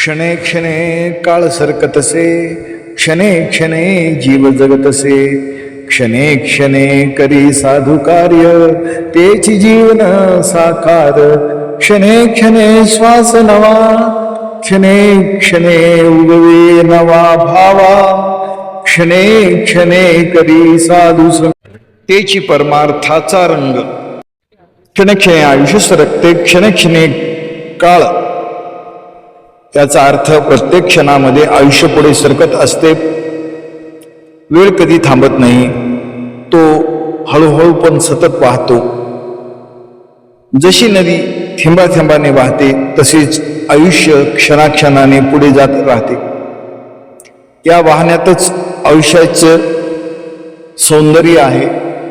क्षणे क्षणे काळ सरकतसे क्षणे क्षणे जीव जगतसे क्षणे क्षणे करी साधू कार्य तेची जीवन साकार. क्षणे क्षणे श्वास नवा क्षणे क्षणे उगवे नवा भावा क्षणे क्षणे करी साधू तेची परमार्थाचा रंग. क्षणक्षणे आयुष्य सरकते क्षणक्षणे काळ. त्याचा अर्थ प्रत्येक क्षणामध्ये आयुष्य पुढे सरकत असते. वेळ कधी थांबत नाही तो हळूहळू पण सतत वाहतो. जशी नदी थेंबा थेंबाने वाहते तसेच आयुष्य क्षणाक्षणाने पुढे जात राहते. या वाहण्यातच आयुष्याचं सौंदर्य आहे.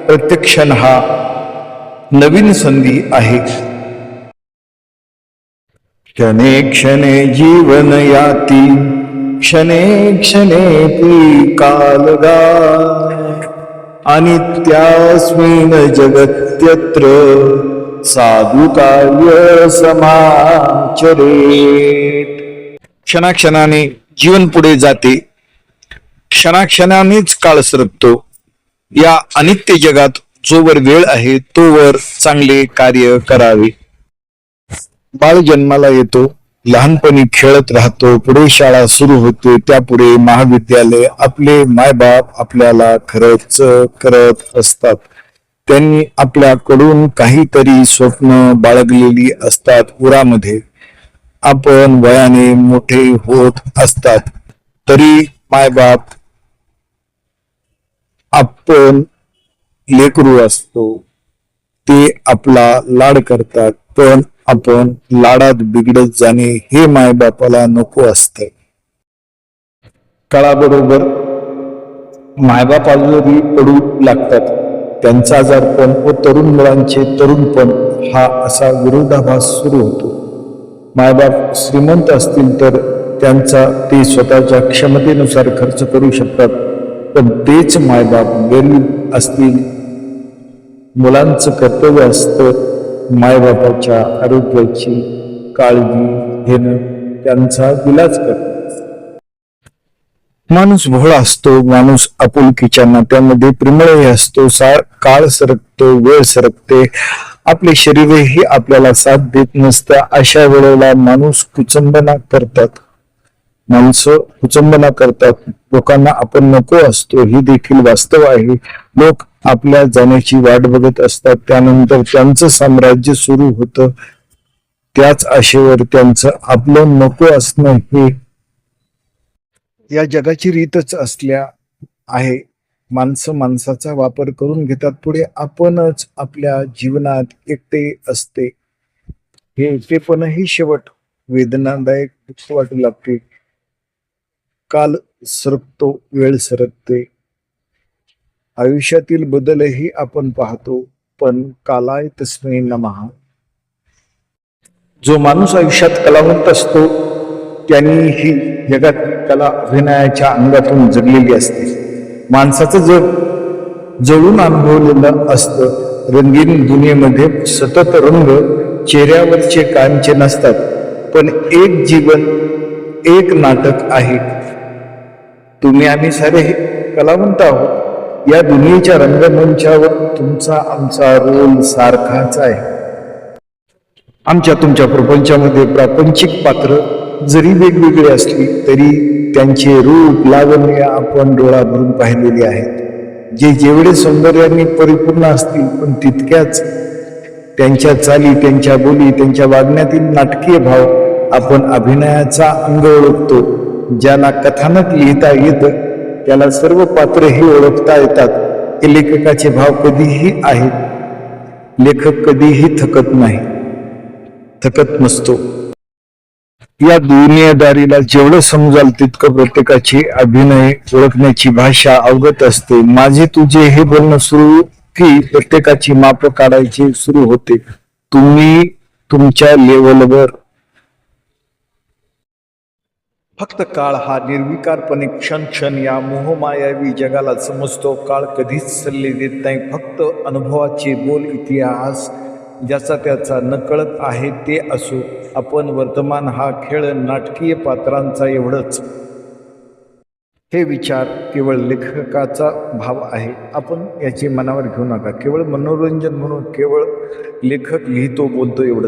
प्रत्येक क्षण हा नवीन संधी आहे. क्षणे क्षणे जीवन याती क्षणे क्षणे ती कालगा अनित्यास्मिन जगत्यत्र साधू कार्य समाचरे क्षणाक्षणाने जीवन पुढे जाते क्षणाक्षणानेच काळ सरकतो। या अनित्य जगात जोवर वेळ आहे तोवर चांगले कार्य करावे। बाळ जन्माला येतो लहानपणी खेळत राहतो पुढे शाळा सुरू होते त्यापुढे महाविद्यालय आपले मायबाप आपल्याला खरंच करत असतात. त्यांनी आपल्याकडून काहीतरी स्वप्न बाळगलेली असतात उरामध्ये. आपण वयाने मोठे होत असतात. तरी मायबाप आपण लेकरू असतो. ते आपला लाड करतात पण आपण लाडात बिघडत जाणे हे मायबापाला नको असते. काळाबरोबर मायबाप पडू लागतात. त्यांचा आजारपण व तरुण मुलांचे तरुणपण हा असा विरोधाभास सुरू होतो. मायबाप श्रीमंत असतील तर त्यांचा ते स्वतःच्या क्षमतेनुसार खर्च करू शकतात. पण तेच मायबाप गरीब असतील मुलांचं कर्तव्य असतं मायबापाच्या आरोग्याची काळजी घेणं त्यांचा विलाज करत माणूस भोळा असतो माणूस आपुलकीच्या नात्यामध्ये प्रेमळही असतो सा काळ सरकतो वेळ सरकते. आपले शरीरही आपल्याला साथ देत नसतं अशा वेळेला माणूस कुचंबना करतात. माणसं कुचंबना करतात. लोकांना आपण नको असतो. ही देखील वास्तव आहे. लोक आपल्या जाण्याची वाट बघत असतात. त्यानंतर त्यांचं साम्राज्य सुरू होतं. त्याच आशेवर त्यांचं आपलं नको असणं हे या जगाची रीतच असल्या आहे. माणसं माणसाचा वापर करून घेतात. पुढे आपणच आपल्या जीवनात एकटे असते. हे एकटेपणही शेवट वेदनादायक दुःख वाटू लागते. काल सरकतो वेळ सरकते. आयुष्यातील बदलही आपण पाहतो पण कालाय तस्मै नमहा जो माणूस आयुष्यात कलावंत असतो त्यांनी ही जगात कला अभिनयाच्या अंगातून जगलेली असते. माणसाचं जग जळून अनुभवलेलं असतं. रंगीन दुनियेमध्ये सतत रंग चेहऱ्यावरचे कायमचे नसतात पण एक जीवन एक नाटक आहे. तुम्ही आम्ही सारे कलावंत आहोत. या दुनियेच्या रंगमंचावर तुमचा आमचा रोल सारखाच आहे. आमच्या तुमच्या प्रपंचामध्ये प्रापंचिक पात्र जरी वेगवेगळी असली तरी त्यांचे रूप लावण्य आपण डोळा भरून पाहिलेले आहेत. जे जेवढे सौंदर्याने परिपूर्ण असतील पण तितक्याच त्यांच्या चाली त्यांच्या बोली त्यांच्या वागण्यातील नाटकीय भाव आपण अभिनयाचा अंग ओळखतो. ज्याला कथानक लिहिता येतं त्याला सर्व पात्रही ओळखता येतात. हे लेखकाचे भाव कधीही आहेत. लेखक कधीही थकत नाही. थकत नसतो. या दुनियादारीला जेवढं समजाल तितकं प्रत्येकाची अभिनय ओळखण्याची भाषा अवगत असते. माझे तुझे हे बोलणं सुरू की प्रत्येकाची माप काढायची सुरू होते. तुम्ही तुमच्या लेवलवर फक्त काळ हा निर्विकारपणे क्षण क्षण या मोहमायावी जगाला समजतो. काळ कधीच सल्ले देत नाही फक्त अनुभवाचे बोल इतिहास ज्याचा त्याचा नकळत आहे ते असो. आपण वर्तमान हा खेळ नाटकीय पात्रांचा एवढंच. हे विचार केवळ लेखकाचा भाव आहे. आपण याची मनावर घेऊ नका. केवळ मनोरंजन म्हणून केवळ लेखक लिहितो बोलतो एवढंच.